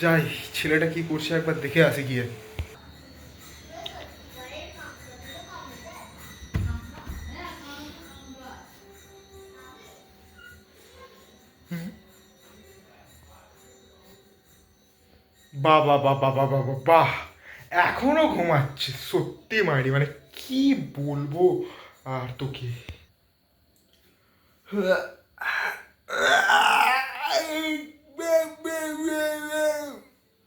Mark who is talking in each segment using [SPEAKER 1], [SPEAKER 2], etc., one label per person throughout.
[SPEAKER 1] যাই ছেলেটা কি করছে একবার দেখে আসি গিয়ে। বাহ বাহ বাহ বাহ বাহ বাহ বাহ, এখনও ঘুমাচ্ছে সত্যি মারি মানে কি বলব আর তোকে?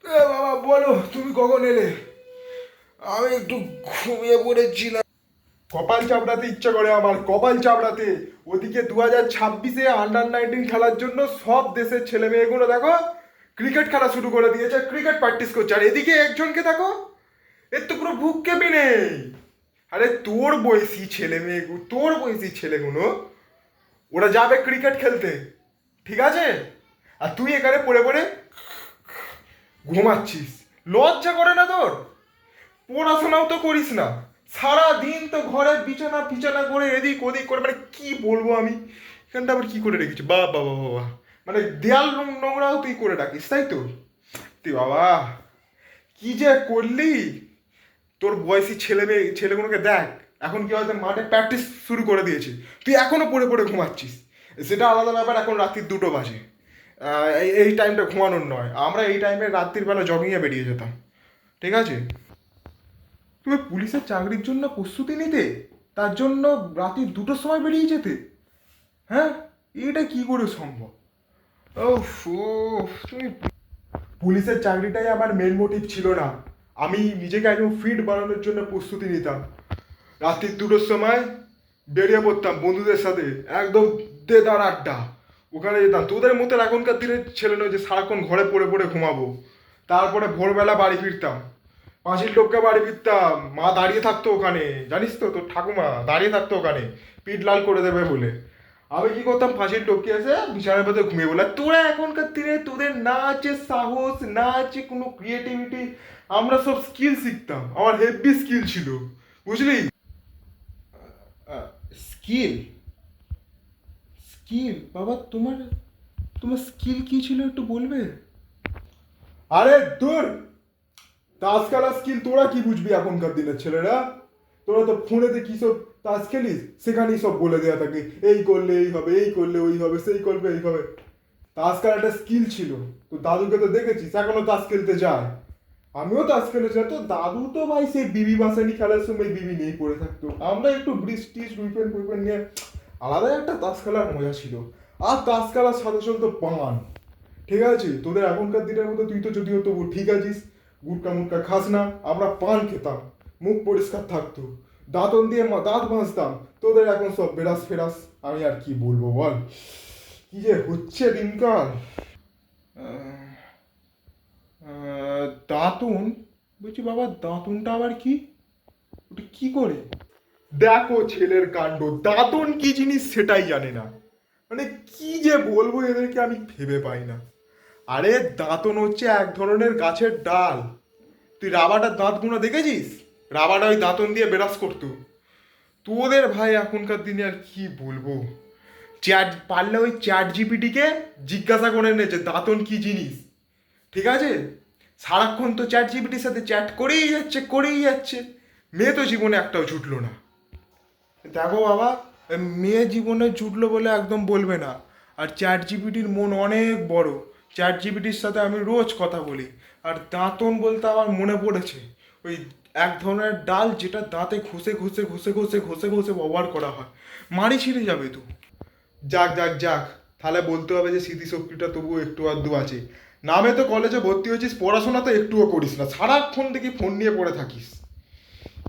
[SPEAKER 1] এ বাবা বলো তুমি কখন এলে? আমি একটু ঘুমিয়ে পড়েছিলাম। কপাল চাপড়াতে ইচ্ছা করে আমার, কপাল চাপড়াতে। ওদিকে দু হাজার ছাব্বিশে আন্ডার নাইনটিন খেলার জন্য সব দেশের ছেলে মেয়েগুলো দেখো ক্রিকেট খেলা শুরু করে দিয়েছে ক্রিকেট প্র্যাকটিস করছে। আর এদিকে একজনকে দেখো, এর তো পুরো বুক কেঁপে নেই। আরে তোর বয়সী ছেলে মেয়েগুলো তোর বয়সী ছেলেগুলো ওরা যাবে ক্রিকেট খেলতে, ঠিক আছে? আর তুই এখানে পড়ে পড়ে ঘুমাচ্ছিস। লজ্জা করে না তোর? পড়াশোনাও তো করিস না। সারা দিন তো ঘরে বিছানা বিছানা করে এদিক ওদিক করে মানে কি বলব আমি? এখানটা আবার কি করে রেখেছি? বা বাবা বাবা মানে দেয়াল নোংরাও তুই করে রাখিস, তাই তো? তুই বাবা, কি যে করলি? তোর বয়সী ছেলে মেয়ে, ছেলেগুলোকে দেখ, এখন কি হয়তো মাঠে প্র্যাকটিস শুরু করে দিয়েছে। তুই এখনও পড়ে পড়ে ঘুমাচ্ছিস। সেটা আলাদা ব্যাপার, এখন রাত্রির দুটো বাজে। এই টাইমটা ঘুমানোর নয়। আমরা এই টাইমে রাত্রির বেলা জগিংয়ে বেরিয়ে যেতাম। ঠিক আছে? তুমি পুলিশের চাকরির জন্য প্রস্তুতি নিতে তার জন্য রাত্রি দুটোর সময় বেরিয়ে যেতে। হ্যাঁ? এটা কি করে সম্ভব? ওফ, তুমি পুলিশের চাকরিটাই আমার মেন মোটিভ ছিল না। আমি নিজেকে একদম ফিট বানানোর জন্য প্রস্তুতি নিতাম। রাত্রির দুটোর সময় বেরিয়ে পড়তাম বন্ধুদের সাথে। একদম দেদার আড্ডা। ওখানে যেতাম তোদের মতো এখনকার দিনের ছেলে নয় যে সারাক্ষণ ঘরে পড়ে পড়ে ঘুমাবো। তারপরে ভোরবেলা বাড়ি ফিরতাম। পাঁচিল টপকে বাড়ি ফিরতাম। মা দাঁড়িয়ে থাকতো ওখানে। জানিস তো, তোর ঠাকুমা দাঁড়িয়ে থাকতো ওখানে। পিঠ লাল করে দেবে বলে। আমি কি করতাম ফাঁসির টপকে এসে বিছানার মধ্যে ঘুমিয়ে বলে তোরা এখনকার দিনে তোদের না আছে সাহস, না আছে কোনো ক্রিয়েটিভিটি আমরা সব স্কিল শিখতাম। আমার হেভি স্কিল ছিল। বুঝলি? স্কিল স্কিল বাবা, তোমার তোমার স্কিল কি ছিল একটু বলবে? আরে, দূর! তাস খেলা স্কিল তোরা কি বুঝবি এখনকার দিনের ছেলেরা? তোরা তো ফোনেতে কি সব তাস খেলিস? সেখানেই সব বলে দেওয়া থাকে, এই করলে এই হবে, এই করলে ওই হবে, সেই করবে, এই হবে। তাস খেলা একটা স্কিল ছিল। তো দাদুকে তো দেখেছিস, এখনও তাস খেলতে যায়। আমিও তাস খেলেছিলাম তো দাদু তো ভাই সেই বিবি বাসানি খেলার সময় বিবি নিয়েই পড়ে থাকতো। আমরা একটু বৃষ্টি টিজ উইপেন ফুইপেন নিয়ে আলাদা একটা তাস খেলার মজা ছিল। আর তাস খেলার সাথে চলতো পান। ঠিক আছে? তোদের এখনকার দিনের মতো তুই তো যদিও তবু ঠিক আছিস গুটকা মুটকা খাস না আমরা পান খেতাম। মুখ পরিষ্কার থাকতো। দাঁতন দিয়ে দাঁত মাজতাম। তোদের এখন সব বেরাস ফেরাস। আমি আর কি বলব বল? কি যে হচ্ছে দিনকাল? আহ, বলছি বাবা দাঁতুনটা আবার কি? ওটা কি করে? দেখো ছেলের কাণ্ড দাঁতন কি জিনিস সেটাই জানে না। মানে কি যে বলব এদেরকে আমি ভেবে পাই না। আরে দাঁতন হচ্ছে এক ধরনের গাছের ডাল। তুই রাবাটার দাঁতগুলো দেখেছিস? রাবাটা ওই দাঁতন দিয়ে বেরাস করতো। তোদের ভাই এখনকার দিনে আর কি বলব? চ্যাট, পারলে ওই চ্যাট জিপিটিকে জিজ্ঞাসা করে নে যে দাঁতন কি জিনিস। ঠিক আছে? সারাক্ষণ তো চ্যাট জিপিটির সাথে চ্যাট করেই যাচ্ছে করেই যাচ্ছে। মেয়ে তো জীবনে একটাও ছুটলো না। দেখো বাবা মেয়ে জীবনে জুটলো বলে একদম বলবে না। আর চ্যাট জিপিটির মন অনেক বড়। চ্যাট জিপিটির সাথে আমি রোজ কথা বলি। আর দাঁতন বলতে আমার মনে পড়েছে, ওই এক ধরনের ডাল যেটা দাঁতে ঘষে ঘষে ঘষে ঘষে ঘষে ঘষে ব্যবহার করা হয়। মারি ছিঁড়ে যাবে তো। যাক যাক যাক, তাহলে বলতে হবে যে স্মৃতিশক্তিটা তবুও একটু আধটু আছে। নামে তো কলেজে ভর্তি হয়েছিস, পড়াশোনা তো একটুও করিস না। সারাক্ষণ থেকে ফোন নিয়ে পড়ে থাকিস।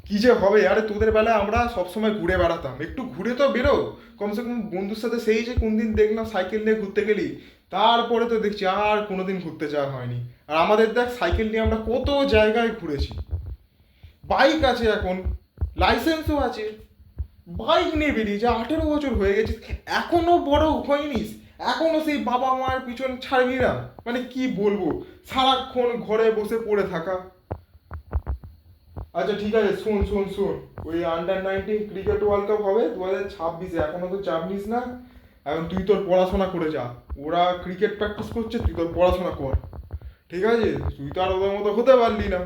[SPEAKER 1] কি যে হবে? আরে তোদের বেলায় আমরা সবসময় ঘুরে বেড়াতাম। একটু ঘুরে তো বেরো। কমসে কম বন্ধুর সাথে সেই যে কোন দিন দেখলাম সাইকেল নিয়ে ঘুরতে গেলি, তারপরে তো দেখছি আর কোনো দিন ঘুরতে যাওয়া হয়নি। আর আমাদের দেখ সাইকেল নিয়ে আমরা কত জায়গায় ঘুরেছি। বাইক আছে এখন, লাইসেন্সও আছে। বাইক নিয়ে বেরিয়েছে, আঠেরো বছর হয়ে গেছে, এখনও বড় হয়নিস। এখনও সেই বাবা মায়ের পিছন ছাড়বি না। মানে কি বলব? সারাক্ষণ ঘরে বসে পড়ে থাকা। আচ্ছা ঠিক আছে, শুন শুন শুন। ওই under nineteen cricket world cup হবে দু হাজার ছাব্বিশে। এখনও তো চাপ নিস না। এখন তুই তোর পড়াশোনা করে যা। ওরা ক্রিকেট প্র্যাকটিস করছে, তুই তোর পড়াশোনা কর। ঠিক আছে? তুই তো আর ওদের মতো হতে পারলি না।